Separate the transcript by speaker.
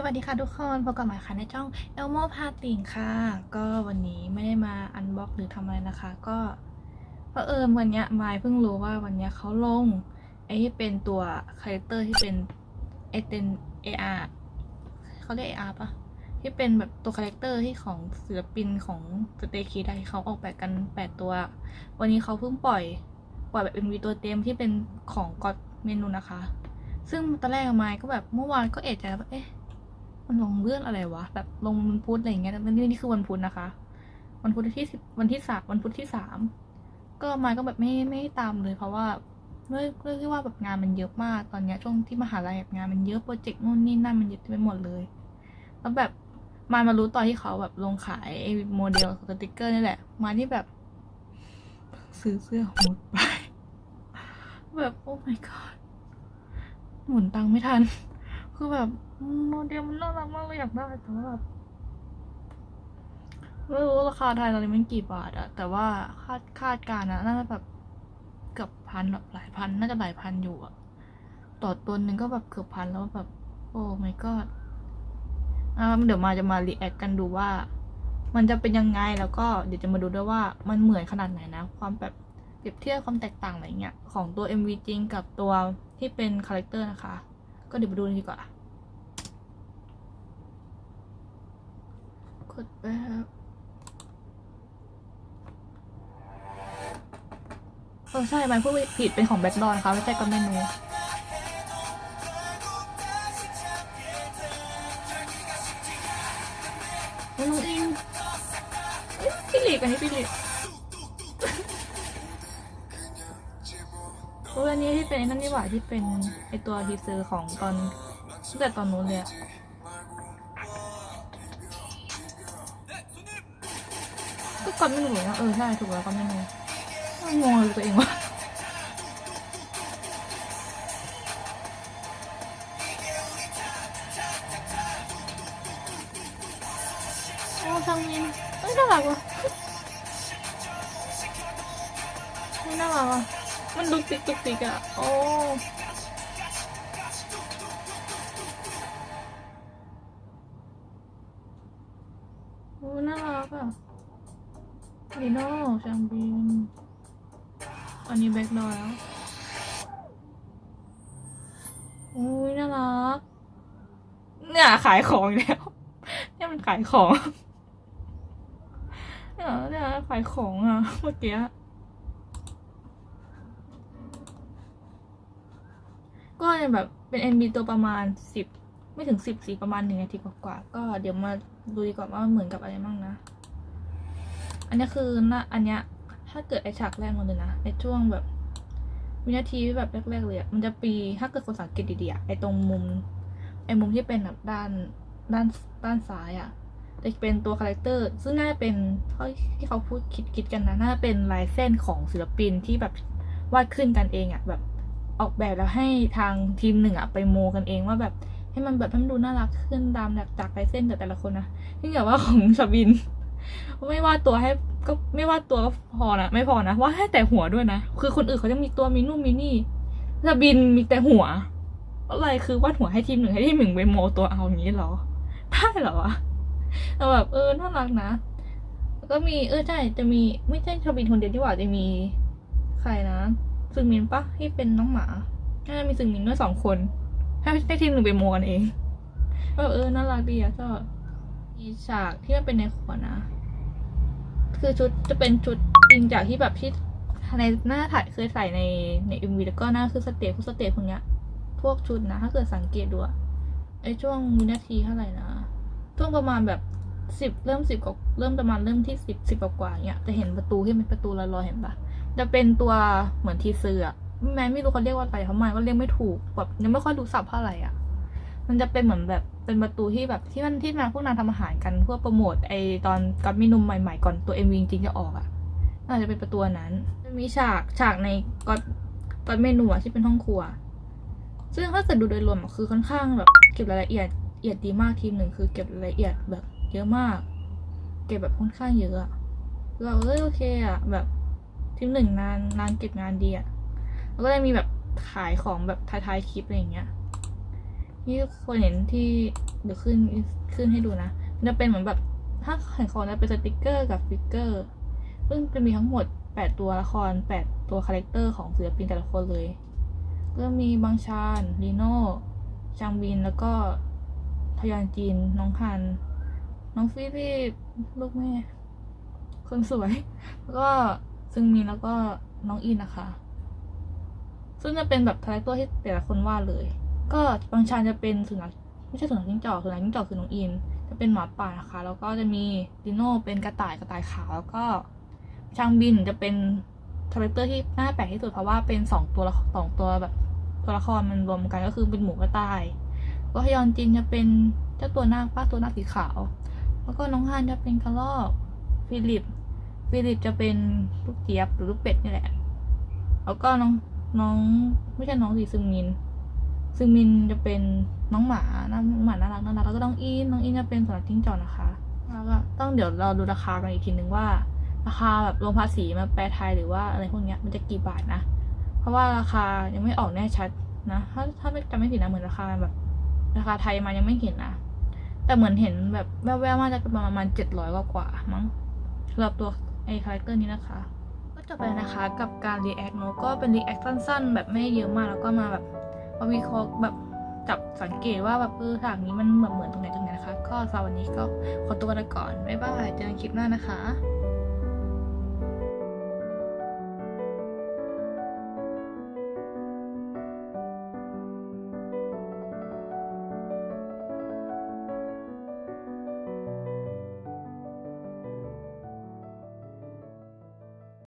Speaker 1: สวัสดีค่ะทุกคนพบกับหมายค่ะในช่องเอลโมพาติ่งค่ะ ก็วันนี้ไม่ได้มาอันบ็อกหรือทำอะไรนะคะ ก็เพราะเอิญวันเนี้ยมายเพิ่งรู้ว่าวันเนี้ยเขาลงไอ้ที่เป็นตัวคาแรคเตอร์ที่เป็นเอเตนเออาเขาเรียกเออาปะที่เป็นแบบตัวคาแรคเตอร์ที่ของศิลปินของสเตคีได้เขาออกแบบกันแปดตัว วันนี้เขาเพิ่งปล่อยปล่อยแบบเป็นวีตัวเต็มที่เป็นของก็อดเมนูนะคะ ซึ่งตอนแรกมายก็แบบเมื่อวานก็เอะใจว่าเอ๊ะ มันลงเรื่องอะไรวะแบบลงวันพุธอะไรอย่างเงี้ยแต่นี่นี่คือวันพุธนะคะ วันพุธที่สิบวันที่สามวันพุธที่สามก็มายก็แบบไม่ไม่ตามเลยเพราะว่าเรื่องเรื่องที่ว่าแบบงานมันเยอะมากตอนเนี้ยช่วงที่มหาลัยแบบงานมันเยอะโปรเจกต์นู่นนี่นั่นมันเยอะไปหมดเลย แล้วแบบมายมารู้ตอนที่เขาแบบลงขายไอโมเดลสติกเกอร์นี่แหละ มาที่แบบ ซื้อเสื้อหมดไป แบบโอ้ my god หมุนตังค์ไม่ทัน คือแบบ โมเดลมันน่ารักมากเลยอยากได้แต่ว่าแบบไม่รู้ราคาไทยตอนนี้มันกี่บาทอะแต่ว่าคาดคาดการณ์นะน่าจะแบบเกือบพันแบบหลายพัน น่าจะหลายพันอยู่อะต่อตัวหนึ่งก็แบบเกือบพันแล้วแบบ โอ้ my god อ่าเดี๋ยวมาจะมารีแอคกันดูว่า มันจะเป็นยังไงแล้วก็เดี๋ยวจะมาดูด้วยว่ามันเหมือนขนาดไหนนะ ความแบบเปรียบเทียบความแตกต่างอะไรเงี้ยของตัว MV จริงกับตัวที่เป็นคาแรคเตอร์นะคะ ก็เดี๋ยวมาดูกันดีกว่า กดแบบเออใช่ไหมพูดผิดเป็นของแบ็คดอนนะคะไม่ใช่ก็เมนูน้องอิงพี่หลีกอันนี้พี่หลีกเอออันนี้ที่เป็นนั่นนี่หว่าที่เป็นไอตัวทีเซอร์ของตอนตั้งแต่ตอนนู้นเลยอะ ก็กดไม่รู้นะเออใช่ถูกแล้วก็ไม่รู้งงเลยตัวเองว่าโอ้ทางนี้เอ้ยน่ารักว่ะเฮ้ยน่ารักว่ะมันดุกติกดุกติกอะโอ้โอ้น่ารักอะ ลีโน่ชมเปียนอันนี้แบ็คดอยแล้วอุ้ยน่ารัก เนี่ยขายของอีกแล้ว เนี่ยมันขายของ เนี่ยเนี่ยขายของอะเมื่อกี้ก็แบบเป็นเอ็นบีตัวประมาณสิบไม่ถึงสิบสี่ประมาณหนึ่งนาทีกว่าๆก็เดี๋ยวมาดูดีกว่าว่าเหมือนกับอะไรบ้างนะ อันนี้คือหน้าอันเนี้ยถ้าเกิดไอฉากแรกมันเลยนะในช่วงแบบวินาทีแบบแรกๆเลยมันจะปีถ้าเกิดคนสังเกตดีๆไอตรงมุม ไอมุมที่เป็นแบบด้านด้านด้านซ้ายอะจะเป็นตัวคาแรคเตอร์ ซึ่งน่าจะเป็นเท่าที่เขาพูดคิดคิดกันนะน่าจะเป็นลายเส้นของศิลปินที่แบบวาดขึ้นกันเองอะแบบออกแบบแล้วให้ทางทีมหนึ่งอะไปโมกันเองว่าแบบให้มันแบบให้มันดูน่ารักขึ้นตามจากจากลายเส้นแต่แต่ละคนนะนี่อย่างว่าของชบิน ไม่ว่าตัวให้ก็ไม่ว่าตัวก็พอนะไม่พอนะว่าให้แต่หัวด้วยนะคือคนอื่นเขาจะมีตัวมีนู่นมีนี่จะบินมีแต่หัว อะไรคือวาดหัวให้ทีมหนึ่งให้ทีมหนึ่งไปโมตัวเอาอย่างนี้เหรอได้เหรอวะแต่แบบเออน่ารักนะก็มีเออใช่จะมีไม่ใช่ชาบินคนเดียวที่ว่าจะมีใครนะซึงมินปะที่เป็นน้องหมาน่าจะมีซึงมินด้วยสองคนให้ให้ทีมหนึ่งไปโมกันเองแบบเออน่ารักดีอะก็มีฉากที่มันเป็นในขวดนะ คือชุดจะเป็นชุดจริงจากที่แบบที่ในหน้าถ่ายเคยใส่ในในเอ็มวีแล้วก็หน้าคือสเตปพวกสเตปพวกเนี้ย พวกชุดนะ ถ้าเกิดสังเกตดูอะไอช่วงวินาทีเท่าไหร่นะ ช่วงประมาณแบบสิบเริ่มสิบกว่าเริ่มประมาณเริ่มที่สิบสิบกว่าเนี้ยจะเห็นประตูที่เป็นประตูลอยๆเห็นปะจะเป็นตัวเหมือนทีเซอร์อะแม่ไม่รู้เขาเรียกว่าอะไรเพราะมันก็เรียกไม่ถูกแบบยังไม่ค่อยรู้สับเท่าไหร่อะ มันจะเป็นเหมือนแบบเป็นประตูที่แบบที่มันที่นางพวกนางทำอาหารกันเพื่อโปรโมทไอตอนกัดมีนุ่มใหม่ๆก่อนตัวเอ็มวีจริงจะออกอะ่ะน่าจะเป็นประตูนั้นมีฉากฉากในก็ตอนเมนูอะที่เป็นห้องครัว ซึ่งถ้าเกิดดูโดยรวมคือค่อนข้างแบบเก็บรายละเอียดละเอียดดีมากทีมหนึ่งคือเก็บรายละเอียดแบบ เยอะมาก เก็บแบบค่อนข้างเยอะอะเราเอ้ยโอเคอะแบบทีมหนึ่งนานนานเก็บงานดีอะแล้วก็จะมีแบบขายของแบบท้ายๆคลิปอะไรอย่างเงี้ย ที่คนเห็นที่เดี๋ยวขึ้นขึ้นให้ดูนะมันจะเป็นเหมือนแบบถ้าเห็นของจะเป็นสติกเกอร์กับฟิกเกอร์ซึ่งจะมีทั้งหมด 8 ตัวละคร 8 ตัวคาแรคเตอร์ของศิลปินแต่ละคนเลย ก็มีบางชานลีโน่จางบินแล้วก็ทยอนจีน น้องฮัน น้องฟิลิปลูกแม่ คนสวย แล้วก็ซึ่งมินแล้วก็น้องอินนะคะ ซึ่งจะเป็นแบบคาแรคเตอร์ที่แต่ละคนวาดเลย ก็บางชานจะเป็นสุนัขไม่ใช่สุนัขจิ้งจอกสุนัขจิ้งจอกคือน้องอิน จะเป็นหมาป่านะคะ แล้วก็จะมีดิโน่เป็นกระต่ายกระต่ายขาวแล้วก็ชางบินจะเป็นคาแรคเตอร์ที่น่าแปลกที่สุดเพราะว่าเป็นสองตัวละสองตัวแบบตัวละครมันรวมกันก็คือเป็นหมูกระต่ายก็ฮยอนจินจะเป็นเจ้าตัวนาคป้าตัวนาคสีขาว แล้วก็น้องฮันจะเป็นกระรอกฟิลิปฟิลิปจะเป็นลูกเจี๊ยบหรือลูกเป็ดนี่แหละ แล้วก็น้องน้องไม่ใช่น้องสีซึงมิน ซึ่งมินจะเป็นน้องหมาน้องหมาน่ารักน่ารักแล้วก็น้องอินน้องอินจะเป็นสุนัขจิ้งจอกนะคะแล้วก็ต้องเดี๋ยวเราดูราคากันอีกทีนึงว่า ราคาแบบรวมภาษีมาแปลไทยหรือว่าอะไรพวกนี้มันจะกี่บาทนะ เพราะว่าราคายังไม่ออกแน่ชัดนะ ถ้าถ้าไม่จำไม่ผิดนะเหมือนราคาแบบ ราคาไทยมายังไม่เห็นนะแต่เหมือนเห็นแบบแววๆมาจะประมาณเจ็ดร้อยกว่ามั้งสำหรับตัวไอ้คาแรคเตอร์นี้นะคะ ก็จบไปนะคะกับการ react เนอะก็เป็น react สั้นๆ แบบไม่เยอะมากแล้วก็มาแบบ มาวิเคราะห์แบบจับสังเกตว่าแบบเออฉากนี้มันเหมือนเหมือนตรงไหนตรงไหนนะคะ ก็สำหรับวันนี้ก็ขอตัวไปก่อน บ๊ายบายเจอกันคลิปหน้านะคะ